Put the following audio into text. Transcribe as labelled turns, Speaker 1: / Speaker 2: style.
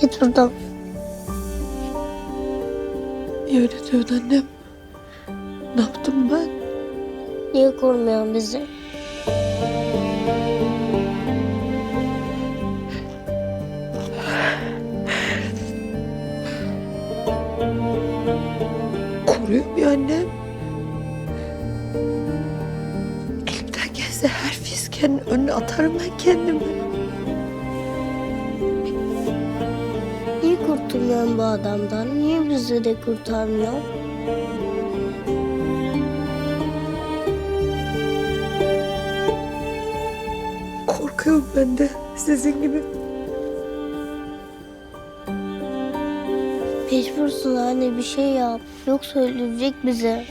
Speaker 1: Git buradan.
Speaker 2: Niye öyle diyorsun annem? Ne yaptım ben?
Speaker 1: Niye korumuyorsun bizi?
Speaker 2: Koruyorum ya annem. Elimden gelse her fiskenin önüne atarım ben kendimi.
Speaker 1: Niye kurtulmuyorsun bu adamdan? Niye bizi de kurtarmıyor?
Speaker 2: Korkuyorum ben de sizin gibi.
Speaker 1: Mecbursun anne bir şey yap. Yoksa öldürecek bizi.